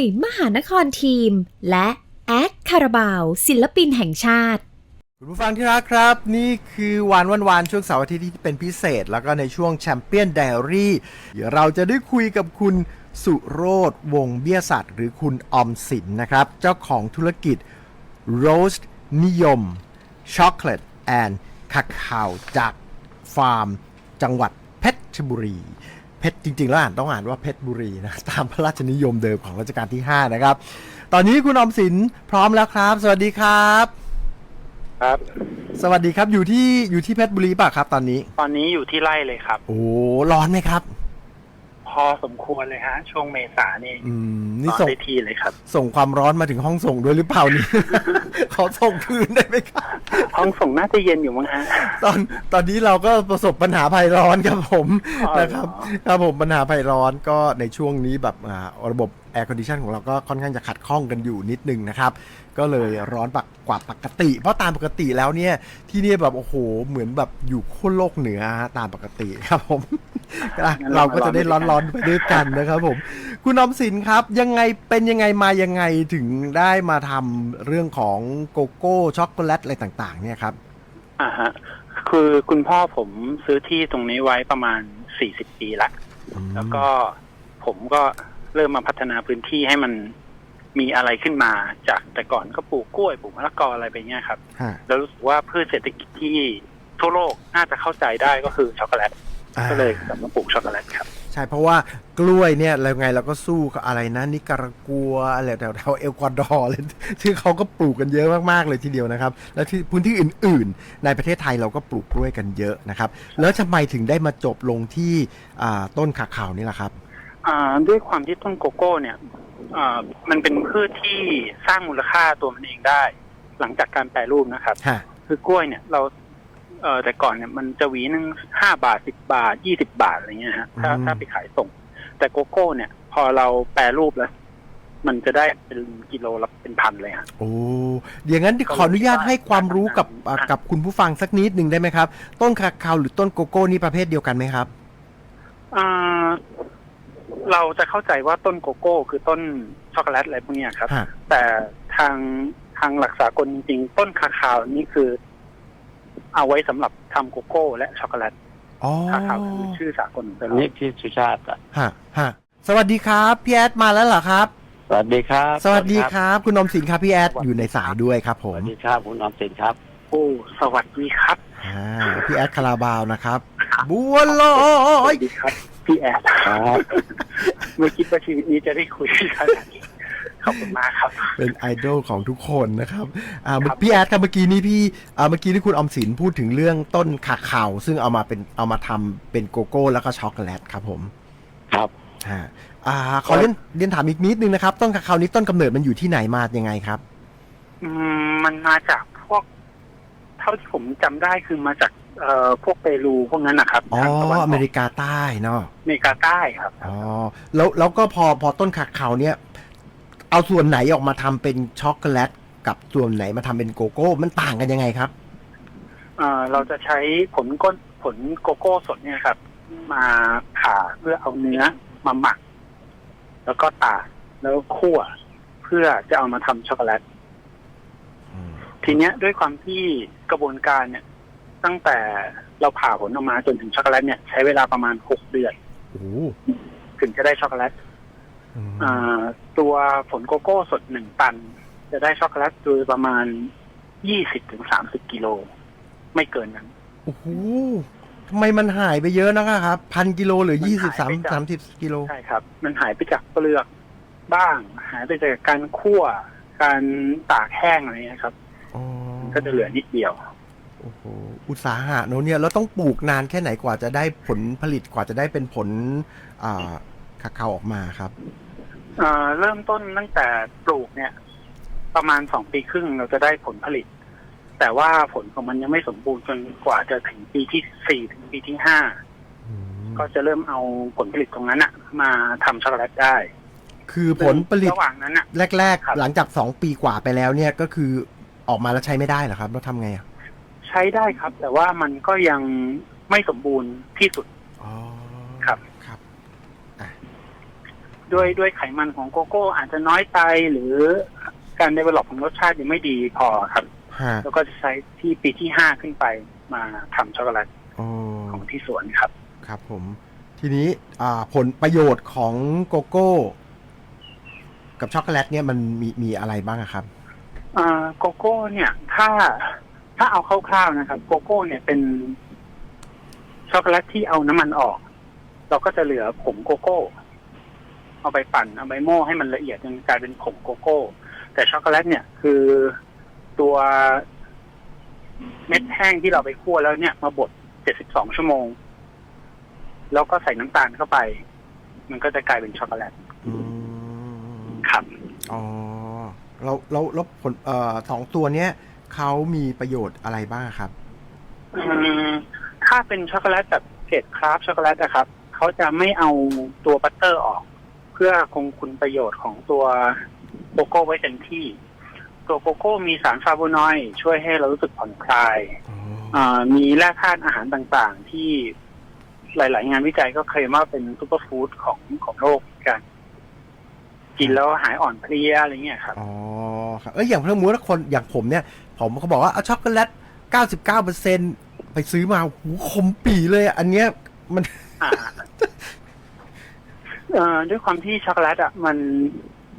ย มหานครทีม และแอดคาราบาว ศิลปินแห่งชาติ คุณผู้ฟังที่รักครับ นี่คือวันวันวานช่วงเสาร์อาทิตย์ที่เป็นพิเศษ แล้วก็ในช่วงแชมเปี้ยนไดอารี่เดี๋ยวเราจะได้คุยกับคุณสุโรธวงเบี้ยสัตว์ หรือคุณออมสินนะครับ เจ้าของธุรกิจ Roast นิยมช็อกโกแลตแอนด์คาคาวจากฟาร์ม จังหวัดเพชรบุรี เพชรจริงๆแล้วอ่านต้องอ่านว่าเพชรบุรีนะตามพระราชนิยมเดิมของรัชกาลที่ 5 นะครับ ตอนนี้คุณออมสินพร้อมแล้วครับ สวัสดีครับ ครับ สวัสดีครับอยู่ที่อยู่ที่เพชรบุรีป่ะครับ ตอนนี้ ตอนนี้อยู่ที่ไร่เลยครับ โอ้ร้อนไหมครับพ อสมควรเลยฮะ ช่วงเมษานี่อืมนนี่อนส่งได้ที่เลยครับ ส่งความร้อนมาถึงห้องส่งด้วยหรือเปล่านี่ ขอส่งคืนได้ไหมครับ ห้องส่งน่าจะเย็นอยู่มั้งฮะ ตอนตอนนี้เราก็ประสบปัญหาภัยร้อนครับผมอ๋อเหรอ นะครับครับผมปัญหาภัยร้อนก็ในช่วงนี้แบบอ่าระบบแอร์คอนดิชันของเราก็ค่อนข้างจะขัดข้องกันอยู่นิดนึงนะครับ ก็เลยร้อนปกกว่าปกติ เพราะตามปกติแล้วเนี่ยที่เนี่ยแบบโอ้โหเหมือนแบบอยู่ขั้วโลกเหนือฮะตามปกติครับผมอะ เราก็จะได้ร้อนๆไปด้วยกันนะครับผม คุณออมสินครับ ยังไงเป็นยังไงมายังไงถึงได้มาทำเรื่องของโกโก้ช็อกโกแลตอะไรต่าง ๆ เนี่ยครับอ่าฮะคือคุณพ่อผมซื้อที่ตรงนี้ไว้ประมาณสี่สิบปีละแล้วก็ผมก็เริ่มมาพัฒนาพื้นที่ให้มันมีอะไรขึ้นมาจากแต่ก่อนก็ปลูกกล้วยปลูกมะละกออะไรไปเงี้ยครับฮะแล้วรู้สึกว่าพืชเศรษฐกิจที่ทั่วโลกน่าจะเข้าใจได้ก็คือช็อกโกแลตอ่า ก็เลยกลับมาปลูกช็อกโกแลตครับ ใช่เพราะว่ากล้วยเนี่ยเราไงเราก็สู้กับอะไรนะนิการากัวอะไรแถวแถวๆเอลกวาดอร์เลยที่เขาก็ปลูกกันเยอะมากๆเลยทีเดียวนะครับ แล้วที่พื้นที่อื่น ๆ ในประเทศไทยเราก็ปลูกกล้วยกันเยอะนะครับ แล้วทำไมถึงได้มาจบลงที่อ่าต้นขาขาวนี่ล่ะครับ อ่าด้วยความที่ต้นโกโก้เนี่ยอ่ามันเป็นพืชที่สร้างมูลค่าตัวมันเองได้ หลังจากการแปรรูปนะครับ ฮะ คือกล้วยเนี่ยเรา เอ่อแต่ก่อนเนี่ยมันจะหวีหนึ่งห้าบาทสิบบาทยี่สิบาทอะไรเงี้ยฮะถ้าถ้าไปขายส่ง แต่โกโก้เนี่ย พอเราแปรรูปแล้ว มันจะได้เป็นกิโลละเป็นพันเลยฮะโอ้เดี๋ยวงั้นขออนุญาตให้ความรู้กับอ่ากับคุณผู้ฟังสักนิดหนึ่งได้ไหมครับ ต้นคาคาวหรือต้นโกโก้นี่ประเภทเดียวกันไหมครับอ่าเราจะเข้าใจว่าต้นโกโก้คือต้นช็อกโกแลตอะไรพวกเนี้ยครับฮะแต่ทางทางหลักสากลจริงๆ ต้นคาคาวนี่คือ เอาไว้สำหรับทำโกโก้ และช็อกโกแลตอ๋อคาคาวคือชื่อสากลของอันเรานี้พี่สุชาติอะฮะฮะสวัสดีครับพี่แอดมาแล้วเหรอครับ สวัสดีครับ สวัสดีครับ คุณอมสินครับพี่แอดอยู่ในสายด้วยครับผสมวัสดีครับคุณออมสินครับโอ้สวัสดีครับอ่าพี่แอดคาราบาวนะครับบัวลอสวัยสดีครับพี่แอดครับไม่คิดว่าชีวิตนี้จะได้คุยกันข อบคุณมากครับ เป็นไอดอลของทุกคนนะครับอ่าครับ พี่แอดครับเมื่อกี้นี้พี่อ่าเมื่อกี้ที่คุณอมสินพูดถึงเรื่องต้นขาขาวซึ่งเอามาเป็นเอามาทำเป็นโกโก้แล้วก็ช็อกโกแลตครับผมครับอ่าอ่าขอเรียนเรียนถามอีกนิดนึงนะครับ ต้นขาขาวนี้ต้นกำเนิดมันอยู่ที่ไหนมายังไงครับ อืมมันมาจากพวก เท่าที่ผมจำได้คือมาจากเอ่อพวกเปรูพวกนั้นนะครับอ๋อทางตะวันอออกเมริกาใต้เนาะ อเมริกาใต้ครับ อ๋อแล้วแล้วก็พอพอต้นขาขาวเนี่ย เอาส่วนไหนออกมาทำเป็นช็อกโกแลตกับส่วนไหนมาทำเป็นโกโก้ มันต่างกันยังไงครับเอ่อเราจะใช้ผลก้นผลโกโก้สดเนี่ยครับ มาผ่าเพื่อเอาเนื้อมาหมัก แล้วก็ตากแล้วคั่วเพื่อจะเอามาทำช็อกโกแลต ทีเนี้ยด้วยความที่กระบวนการเนี่ย ตั้งแต่เราผ่าผลออกมาจนถึงช็อกโกแลตเนี่ยใช้เวลาประมาณหกเดือน โอ้โหถึงจะได้ช็อกโกแลต อืมอ่า ตัวผลโกโก้สดหนึ่งตัน จะได้ช็อกโกแลตโดยประมาณยี่สิบถึงสามสิบกิโล ไม่เกินนั้น โอ้โหทำไมมันหายไปเยอะนะครับพันกิโลหรือมันยี่หาสิบยสามไปจากสามสิบกิโลใช่ครับ มันหายไปจากเปลือกบ้าง หายไปจากการคั่ว การตากแห้งอะไรเงี้ยครับอ๋อมันก็จะเหลือนิดเดียวโอ้โหอุตสาหะเนอะเนี่ยแล้วต้องปลูกนานแค่ไหนกว่าจะได้ผลผลิตกว่าจะได้เป็นผลอ่าคาคาวออกมาครับ เอ่อเริ่มต้นตั้งแต่ปลูกเนี่ย ประมาณสองปีครึ่งเราจะได้ผลผลิต แต่ว่าผลของมันยังไม่สมบูรณ์จนกว่าจะถึงปีที่สี่ถึงปีที่ห้าอืมก็จะเริ่มเอาผลผลิตตรงนั้นอะมาทำช็อกโกแลตได้คือผลผลิตระหว่างนั้นอะ แรก ครับ ๆ หลังจากสองปีกว่าไปแล้วเนี่ยก็คือออกมาแล้วใช้ไม่ได้เหรอครับแล้วทำไงอะใช้ได้ครับ แต่ว่ามันก็ยังไม่สมบูรณ์ที่สุด อ๋อ ครับ ครับอะ ด้วยด้วยไขมันของโกโก้ อาจจะน้อยไปหรือการเดเวล็อปของรสชาติยังไม่ดีพอครับ ฮะแล้วก็จะใช้ที่ปีที่ห้าขึ้นไปมาทำช็อกโกแลตอ๋อของที่สวนครับ ครับผม ทีนี้อ่าผลประโยชน์ของโกโก้ กับช็อกโกแลตเนี่ยมันมีมีอะไรบ้างอะครับ อ่าโกโก้เนี่ยถ้าถ้าเอาคร่าวๆนะครับ โกโก้เนี่ยเป็นช็อกโกแลตที่เอาน้ำมันออก เราก็จะเหลือผงโกโก้ เอาไปปั่นเอาไปโม่ให้มันละเอียดจนกลายเป็นผงโกโก้ แต่ช็อกโกแลตเนี่ยคือตัวเม็ดแห้งที่เราไปคั่วแล้วเนี่ย มาบด72ชั่วโมง แล้วก็ใส่น้ำตาลเข้าไป มันก็จะกลายเป็นช็อกโกแลตอืมครับอ๋อแล้วแล้วแล้วผลเอ่อสองตัวเนี้ยเขามีประโยชน์อะไรบ้างครับอืมถ้าเป็นช็อกโกแลตแบบเกรดคราฟต์ช็อกโกแลตนะครับเขาจะไม่เอาตัวบัตเตอร์ออกเพื่อคงคุณประโยชน์ของตัวโกโก้ไว้เต็มที่ ตัวโกโก้มีสารฟลาโวนอยด์ช่วยให้เรารู้สึกผ่อนคลายอ๋ออ่ามีแร่ธาตุอาหารต่างๆ ที่หลาย ๆ งานวิจัยก็เคลมว่าเป็นซูเปอร์ฟู้ดของของโลกเหมือนกัน กินแล้วหายอ่อนเพลียอะไรเงี้ยครับ อ๋อครับเอ้ยอย่างเพื่อนมูลคนอย่างผมเนี่ย ผมเขาบอกว่าเอาช็อกโกแลต99%ไปซื้อมาหูขมปีเลยอะอันเนี้ยมันอ่า เอ่อด้วยความที่ช็อกโกแลตอะมัน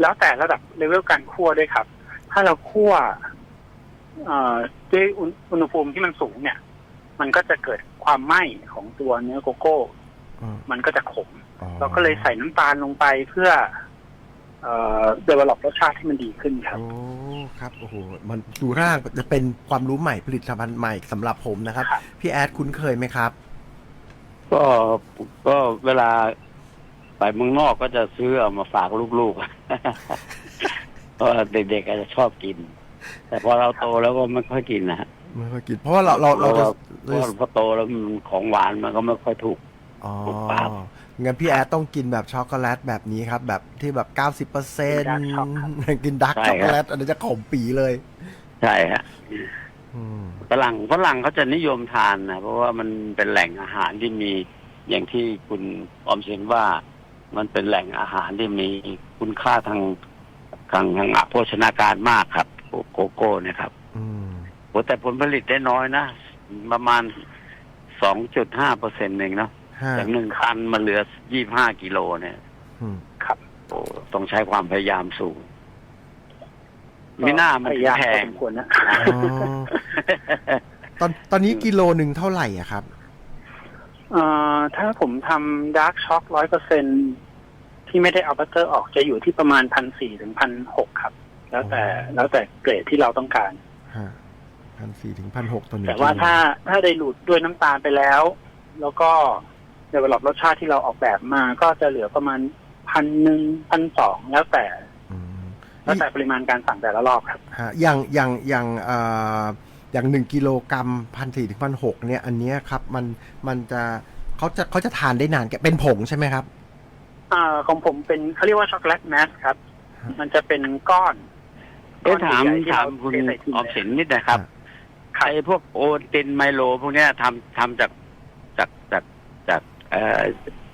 แล้วแต่ระดับเลเวลการคั่วด้วยครับ ถ้าเราคั่วเอ่อด้วยอุณอุณหภูมิที่มันสูงเนี่ย มันก็จะเกิดความไหม้ของตัวเนื้อโกโก้มันก็จะขมเราก็เลยใส่น้ำตาลลงไปเพื่อ เอ่อเดเวลลอปรสชาติให้มันดีขึ้นครับ โอ้ครับโอ้โหมันดูร่างจะเป็นความรู้ใหม่ผลิตภัณฑ์ใหม่สำหรับผมนะครับครับพี่แอดคุ้นเคยไหมครับ ก็ก็เวลา ไปเมืองนอกก็จะซื้อเอามาฝากลูกๆ เพราะว่าเด็กๆอาจจะชอบกิน แต่พอเราโตแล้วก็ไม่ค่อยกินนะฮะไม่ค่อยกิน เพราะว่าเราเราเพเราราะจะว่าเพราะว่าพอโตแล้วมันของหวานมันก็ไม่ค่อยถูกอ๋อถูกปากงั้นพี่แอดต้องกินแบบช็อกโกแลตแบบนี้ครับ แบบที่แบบ90เปอร์เซ็นต์ Dark Choc ครับกินดาร์กใช่ช็อกครับโกแลตอันนี้จะขมปีเลย ใช่ฮะอืมฝรั่งฝรั่งเขาจะนิยมทานนะเพราะว่ามันเป็นแหล่งอาหารที่มีอย่างที่คุณออมสินว่า มันเป็นแหล่งอาหารที่มีคุณค่าทางทางทางโภชนาการมากครับ โกโก้เนี่ยครับอืมโหแต่ผลผลิตได้น้อยนะ ประมาณสองจุดห้าเปอร์เซ็นต์เองเนาะห้าจากหนึ่งตันมาเหลือยี่ห้ากิโลเนี่ยอืมโอ้ต้องใช้ความพยายามสูงมีหน้ามันพถึยางยามแพพองสมควรนะอ๋อตอนตอนนี้กิโลหนึ่งเท่าไหร่อะครับเอ่อถ้าผมทำดาร์กช็อกร้อยเปอร์เซ็นที่ไม่ได้เอาบัตเตอร์ออกจะอยู่ที่ประมาณพันสี่ถึงพันหกครับ แล้วแต่อ๋อแล้วแต่เกรดที่เราต้องการฮะพันสี่ถึงพันหกตัวหนี้แต่ว่าถ้าถ้าได้หลุดด้วยน้ำตาลไปแล้ว แล้วก็เดเวลลอปรสชาติที่เราออกแบบมาก็จะเหลือประมาณพันหนึ่งพันสองแล้วแต่อืมแล้วแต่ปริมาณการสั่งแต่ละรอบครับฮะอย่างอย่างอย่างเอ่อ อย่างหนึ่งกิโลกรัมพันสี่ถึงพันหกเนี่ย อันเนี้ยครับ มันมันจะเขาจะเขาจะทานได้นานแกเป็นผงใช่ไหมครับ อ่าของผมเป็นเขาเรียกว่าช็อกโกแลตแมสครับ มันจะเป็นก้อนเอ๊ะถามก้อนใหญ่ๆที่ถามเรคุณเทใส่ทิ้งออมสินนิดนะครับครับไอ้พวกโอตินไมโล พวกเนี้ยทำทำจากจากจากจากเอ่อ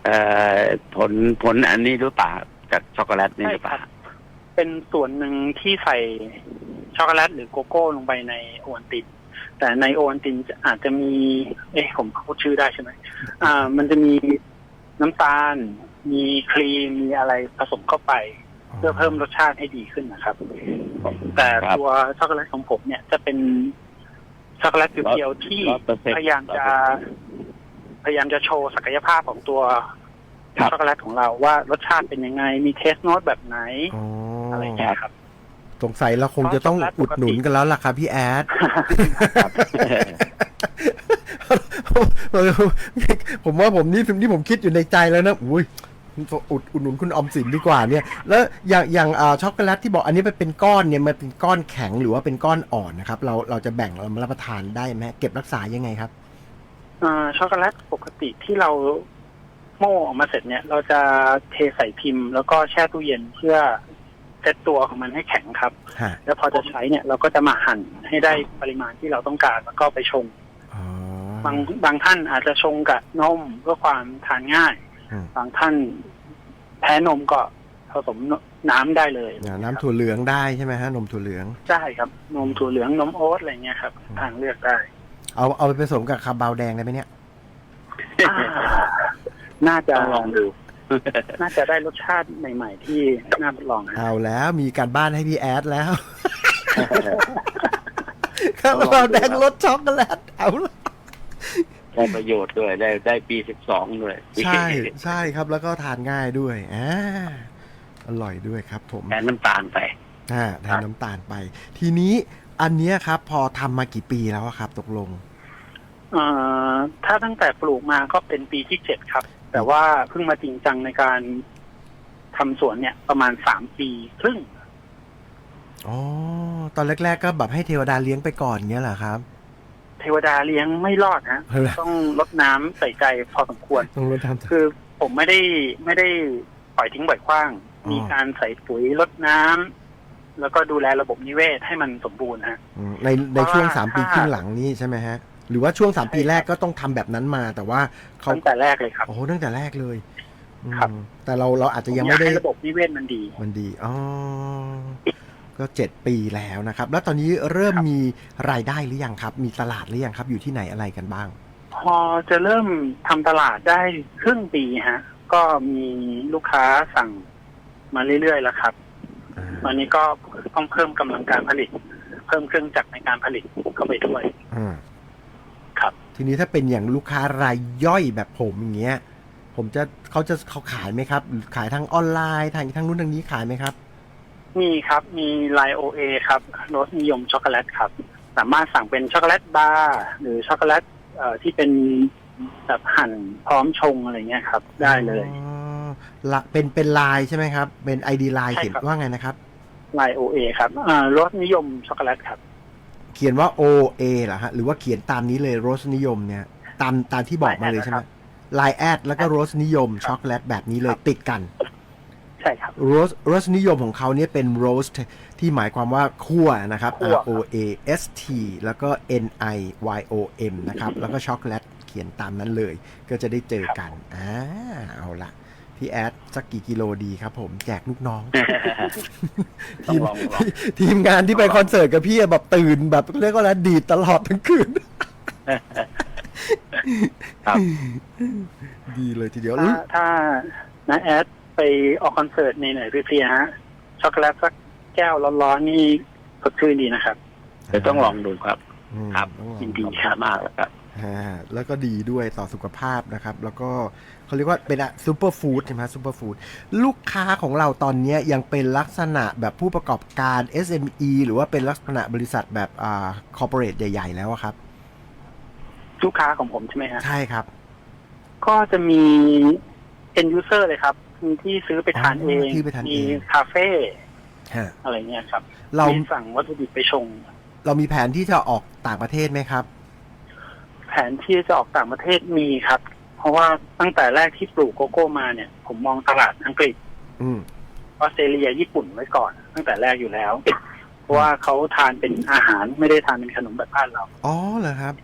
เอ่อผลผลอันนี้หรือเปล่าจากช็อกโกแลตนี่หรือเปล่าเป็นส่วนหนึ่งที่ใส่ช็อกโกแลตหรือโกโก้ลงไปในโอวัลติน แต่ในโอวัลตินจะอาจจะมี เอ๊ะผมพูดชื่อได้ใช่ไหมอ่า มันจะมีน้ำตาล มีครีม มีอะไรผสมเข้าไป เพื่อเพิ่มรสชาติให้ดีขึ้นนะครับ แต่ครับตัวช็อกโกแลตของผมเนี่ยจะเป็นช็อกโกแลตเพียวๆที่100%พยายามจะ พยายามจะโชว์ศักยภาพของตัวครับช็อกโกแลตของเราว่ารสชาติเป็นยังไง มีเทสโนตแบบไหนอ๋อออะไรอย่างเงี้ยครับ สงสัยเราคงจะต้องเพราะช็อุอกดโกแลตปกติหนุนกันแล้วล่ะครับพี่แอดครับผมว่าผมนี่ที่ผมคิดอยู่ในใจแล้วนะอุ้ยอุดอุดหนุนคุณออมสินดีกว่าเนี่ย แล้วอย่างอย่างอ่าช็อกโกแลตที่บอกอันนี้มันเป็นก้อนเนี่ยมันเป็นก้อนแข็งหรือว่าเป็นก้อนอ่อนนะครับ เราเราจะแบ่งเรามารับประทานได้ไหมเก็บรักษายังไงครับอ่าช็อกโกแลตปกติที่เราโม่ออกมาเสร็จเนี่ย เราจะเทใส่พิมพ์แล้วก็แช่ตู้เย็นเพื่อ เซตตัวของมันให้แข็งครับ ฮะแล้วพอจะใช้เนี่ยเราก็จะมาหั่นให้ได้ปริมาณที่เราต้องการแล้วก็ไปชง อ๋อ บางบางท่านอาจจะชงกับนมเพื่อความทานง่าย อืม บางท่านแพ้นมก็ผสมน้ำได้เลยอ่าน้ำถั่วเหลืองได้ใช่ไหมฮะนมถั่วเหลือง ใช่ครับ นมถั่วเหลืองนมโอ๊ตอะไรเงี้ยครับทางเลือกได้ เอาเอาไปผสมกับคาราบาวแดงได้ไหมเนี่ยอ่าน่าจะต้องลองดู น่าจะได้รสชาติใหม่ ๆ ที่น่าลองนะเอาแล้วมีการบ้านให้พี่แอดแล้วคาราบาวแดงรสช็อกโกแลตเอาละได้ประโยชน์ด้วยได้ได้ปีสิบสองด้วย ใช่ใช่ครับแล้วก็ทานง่ายด้วยอ่าอร่อยด้วยครับ ผมแทนน้ำตาลไปอ่าแทนน้ำตาลไป ทีนี้อันเนี้ยครับ พอทำมากี่ปีแล้วอะครับ ตกลงเอ่อถ้าตั้งแต่ปลูกมาก็เป็นปีที่เจ็ดครับ แต่ว่าเพิ่งมาจริงจังในการทำสวนเนี่ย ประมาณสามปีครึ่ง อ๋อ ตอนแรก ๆ ก็แบบให้เทวดาเลี้ยงไปก่อนเงี้ยเหรอครับ เทวดาเลี้ยงไม่รอดฮะเฮ้ยต้องลดน้ำใส่ใจพอสมควร ต้องรดทำ คือผมไม่ได้ไม่ได้ปล่อยทิ้งบ่อยขว้าง อ๋อ มีการใส่ปุ๋ยลดน้ำแล้วก็ดูแลระบบนิเวศให้มันสมบูรณ์ฮะอืมในในช่วงเพราะว่าสามปีถ้า ครึ่งหลังนี้ใช่ไหมฮะ หรือว่าช่วงสามปีแรกก็ต้องทำแบบนั้นมา แต่ว่าเขาตั้งแต่แรกเลยครับโอ้โหตั้งแต่แรกเลยอืมครับ แต่เราเราอาจจะยังผอไม่ยากได้ให้ระบบนิเวศมันดี มันดีอ๋อก็เจ็ดปีแล้วนะครับ แล้วตอนนี้เริ่มครับมีรายได้หรือยังครับ มีตลาดหรือยังครับ อยู่ที่ไหนอะไรกันบ้าง พอจะเริ่มทำตลาดได้ครึ่งปีฮะ ก็มีลูกค้าสั่งมาเรื่อยๆแล้วครับตอนนี้ก็ต้องเพิ่มกำลังการผลิต เพิ่มเครื่องจักรในการผลิตเข้าไปด้วยอ่าครับ ทีนี้ถ้าเป็นอย่างลูกค้ารายย่อยแบบผมอย่างเงี้ย ผมจะเขาจะเขาขายไหมครับ ขายทางออนไลน์ทางทางนู้นทางนี้ขายไหมครับ มีครับมีไลโอเอครับรสนิยมช็อกโกแลตครับ สามารถสั่งเป็นช็อกโกแลตบาร์หรือช็อกโกแลตเอ่อที่เป็นแบบหั่นพร้อมชงอะไรเงี้ยครับ ได้เลยอ๋อละเป็นเป็นไลน์ใช่ไหมครับ เป็นไอดีไลน์ใช่เขียนครับว่าไงนะครับ ไลโอเอครับอ่ารสนิยมช็อกโกแลตครับ เขียนว่า O A เหรอฮะ หรือว่าเขียนตามนี้เลยโรสนิยมเนี่ย ตามตามที่บอกมาเลยใช่ไหมไลน์แอดแล้วก็โรสนิยมช็อกโกแลตแบบนี้เลยติดกัน ใช่ครับโรสโรสนิยมของเขาเนี่ยเป็นโรสที่หมายความว่าคั่วนะครับคั่ว R O A S T แล้วก็ N I Y O M นะครับ แล้วก็ช็อกโกแลตเขียนตามนั้นเลย ก็จะได้เจอกันอ่าเอาละ พี่แอดสักกี่กิโลดีครับผมแจกลูกน้อง ต้อทีงมลองลอง ทีมงานที่ไปคอนเสิร์ตกับพี่อะแบบตื่นแบบเรียกว่าอะไรดีดตลอดทั้งคืน ครับ ดีเลยทีเดียวถ้าถ้านาแอดไปออกคอนเสิร์ตในไหนเพลียๆฮะช็อกโกแลตสักแก้วร้อนๆนี่สดชื่นดีนะครับ เดี๋ยวต้องลองดูครับ อืมครับ ต้องลองยินดีขอบคุณมากแล้วครับ อ่าแล้วก็ดีด้วยต่อสุขภาพนะครับ แล้วก็ เขาเรียกว่าเป็นซูเปอร์ฟู้ดใช่ไหมซูเปอร์ฟู้ดลูกค้าของเราตอนเนี้ยยังเป็นลักษณะแบบผู้ประกอบการ SME หรือว่าเป็นลักษณะบริษัทแบบอ่าคอร์ปอเรทใหญ่ ๆ แล้วอะครับ ลูกค้าของผมใช่ไหมฮะใช่ครับ ก็จะมี end user เลยครับ มีที่ซื้อไปทานอ๋อเองที่ไปทานเอง มีคาเฟ่ฮะอะไรเงี้ยครับ เรามีสั่งวัตถุดิบไปชง เรามีแผนที่จะออกต่างประเทศไหมครับ แผนที่จะออกต่างประเทศมีครับเพ ราะว่าตั้งแต่แรกที่ปลูกโกโก้มาเนี่ย ผมมองตลาดอังกฤษอืมออสเตรเลียญี่ปุ่นไว้ก่อน ตั้งแต่แรกอยู่แล้ว เพราะว่าเขาทานเป็นอาหารไม่ได้ทานเป็นขนมแบบบ้านเรา อ๋อเหรอครับ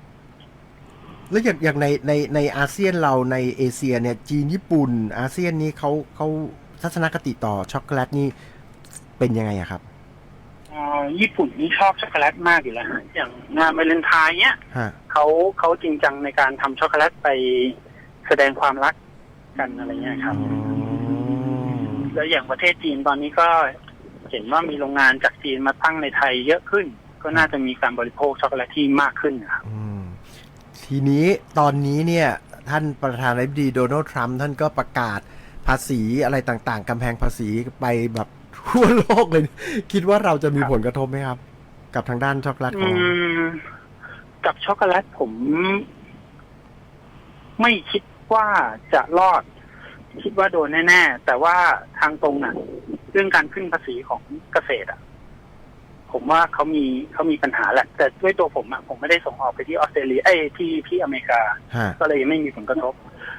แล้วอย่างอย่างในในในอาเซียนเราในเอเชีย เนี่ย จีนญี่ปุ่น อาเซียนนี้เขาเขาทัศนคติต่อช็อกโกแลตนี่เป็นยังไงอะครับอ่าญี่ปุ่นนี่ชอบช็อกโกแลตมากอยู่แล้วฮะอย่างงานวาเลนไทน์เนี้ยฮะเขาเขาจริงจังในการทำช็อกโกแลตไป แสดงความรักกันอะไรเงี้ยครับ แล้วอย่างประเทศจีนตอนนี้ก็เห็นว่ามีโรงงานจากจีนมาตั้งในไทยเยอะขึ้น ก็น่าจะมีการบริโภคช็อกโกแลตที่มากขึ้นนะครับอืมทีนี้ตอนนี้เนี่ย ท่านประธานาธิบดีโดนัลด์ทรัมป์ท่านก็ประกาศภาษีอะไรต่างๆกำแพงภาษีไปแบบทั่วโลกเลย คิดว่าเราจะมีครับผลกระทบไหมครับ กับทางด้านช็อกโกแลตขอืองเรามกับช็อกโกแลตผม ไม่คิด ว่าจะรอด คิดว่าโดนแน่ๆ แต่ว่าทางตรงน่ะ เรื่องการขึ้นภาษีของเกษตรอะ ผมว่าเขามีเขามีปัญหาแหละ แต่ด้วยตัวผมอะผมไม่ได้ส่งออกไปที่ออสเตรเลียเอ้ยที่ที่อเมริกา ฮะ ก็เลยยังไม่มีผลกระทบ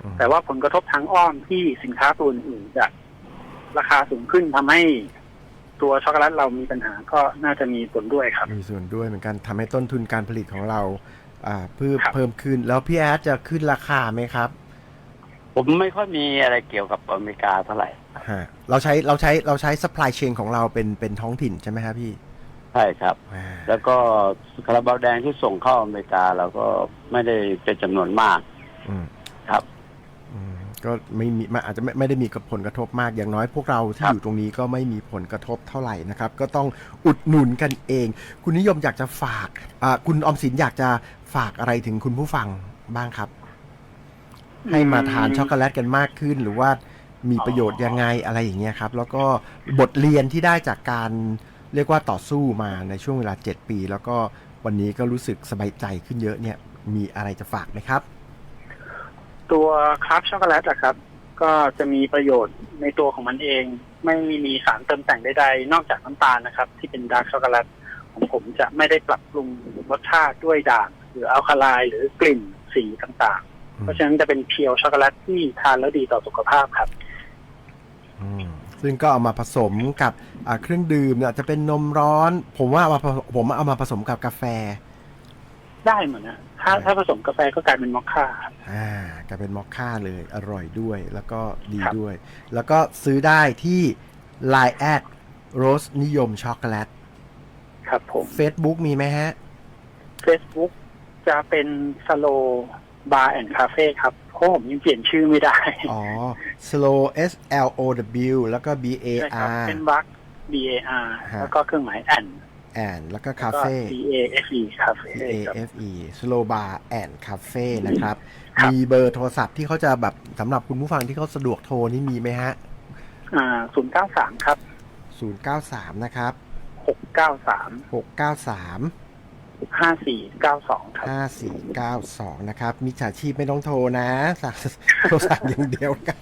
อืม แต่ว่าผลกระทบทางอ้อมที่สินค้าตัวอื่นๆจะราคาสูงขึ้นทำให้ตัวช็อกโกแลตเรามีปัญหาก็น่าจะมีผลด้วยครับ มีส่วนด้วยเหมือนกันทำให้ต้นทุนการผลิตของเราอ่าเพิ่มครับ เพิ่มขึ้น แล้วพี่แอดจะขึ้นราคาไหมครับ ผมไม่ค่อยมีอะไรเกี่ยวกับอเมริกาเท่าไหร่ ฮะเราใช้เราใช้เราใช้ supply chain ของเราเป็นเป็นท้องถิ่นใช่ไหมครับพี่ใช่ครับ อ่าแล้วก็คาราบาวแดงที่ส่งเข้าอเมริกาเราก็ไม่ได้เป็นจำนวนมากอืมครับ อืมก็ไม่มีมันอาจจะไม่ไม่ได้มีผลกระทบมากอย่างน้อยพวกเราที่ครับ อยู่ตรงนี้ก็ไม่มีผลกระทบเท่าไหร่นะครับ ก็ต้องอุดหนุนกันเอง คุณนิยมอยากจะฝากอ่าคุณออมสินอยากจะฝากอะไรถึงคุณผู้ฟังบ้างครับ ให้มาทานช็อกโกแลตกันมากขึ้น หรือว่ามีประโยชน์ยังไงอะไรอย่างเงี้ยครับ แล้วก็บทเรียนที่ได้จากการเรียกว่าต่อสู้มาในช่วงเวลา 7 ปี แล้วก็วันนี้ก็รู้สึกสบายใจขึ้นเยอะเนี่ย มีอะไรจะฝากไหมครับ ตัวคราฟช็อกโกแลตอะครับ ก็จะมีประโยชน์ในตัวของมันเอง ไม่มีสารเติมแต่งใดๆ นอกจากน้ำตาลนะครับ ที่เป็นดาร์กช็อกโกแลตของผมจะไม่ได้ปรับปรุงรสชาติด้วยด่าง หรืออัลคาไลหรือกลิ่นสีต่าง เพราะฉะนั้นจะเป็นเพียวช็อกโกแลตที่ทานแล้วดีต่อสุขภาพครับอืมซึ่งก็เอามาผสมกับอ่าเครื่องดื่มเนี่ยอาจจะเป็นนมร้อน ผมว่าเอามาผสผมเอามาผสมกับกาแฟ ได้เหมือนนะถ้าถ้าผสมกาแฟก็กลายเป็นมอคค่าครับอ่ากลายเป็นมอคค่าเลยอร่อยด้วย แล้วก็ดีครับด้วย แล้วก็ซื้อได้ที่ Line แอดโรสนิยมช็อกโกแลตครับผม Facebook มีไหมฮะ Facebook จะเป็นสโล บาร์แอนด์คาเฟ่ครับ เพราะผมยังเปลี่ยนชื่อไม่ได้ อ๋อ slow s l o w แล้วก็ b a ใช่ครับ r เป็นบัค B A R ฮะ แล้วก็เครื่องหมายแอน and แล้วก็แล้วคาก็เฟ่ C A F E คาเฟ่ C A F E slow bar and cafe นะครับ ครับ มีเบอร์โทรศัพท์ที่เขาจะแบบสำหรับคุณผู้ฟังที่เขาสะดวกโทรนี่มีไหมฮะ อ่าศูนย์เก้าสามครับ093 นะครับ หกเก้าสาม693 ห้าสี่เก้าสองครับ5492นะครับมิจฉาชีพไม่ต้องโทรนะสั่งโทรสั่งอย่างเดียวครับ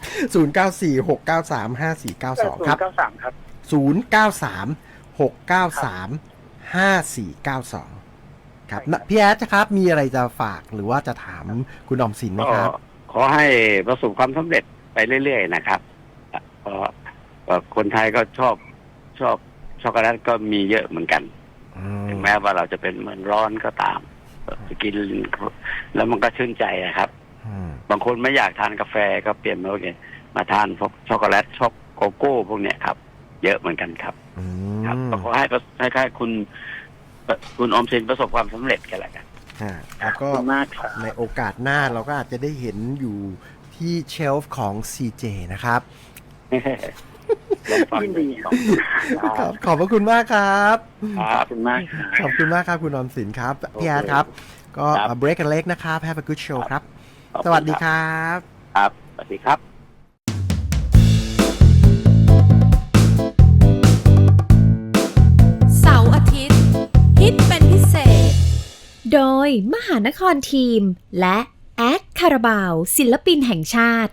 094 693 5492ครับเก้าสามครับ093 693 5492ครับนะพี่แอดครับ มีอะไรจะฝากหรือว่าจะถามคุณออมสินไหมก็ครับ ขอให้ประสบความสำเร็จไปเรื่อยๆนะครับเพราะเอ่อคนไทยก็ชอบชอบช็อกโกแลตก็มีเยอะเหมือนกันอื มถึงแม้ว่าเราจะเป็นเมืองร้อนก็ตามจะกินแล้วมันก็ชื่นใจนะครับอืมบางคนไม่อยากทานกาแฟก็เปลี่ยนมาเป็นมาทานพวกช็อกโกแลตช็อกโกโก้พวกเนี้ยครับ เยอะเหมือนกันครับอืครับมก็ขอให้ประให้ให้คุณ คุณออมสินประสบความสำเร็จกันแหละกันอ่าแล้วขก็อบคุณมากครับในโอกาสหน้าเราก็อาจจะได้เห็นอยู่ที่เชลฟ์ของ CJ นะครับ ลองฟังยินดีครับครับขอบพระคุณมากครับคขรัอบบคุณมากครับ ขอบคุณมากครับคุณออมสินครับพี่แอดครับ ก็ ครับเบรกกันเล็กนะครับ Have a good show ครับ ขอบคุณสวัสดีครับ ครับ สวัสดีครับ เสาร์อาทิตย์ ฮิตเป็นพิเศษ โดยมหานครทีม และ แอดคาราบาว ศิลปินแห่งชาติ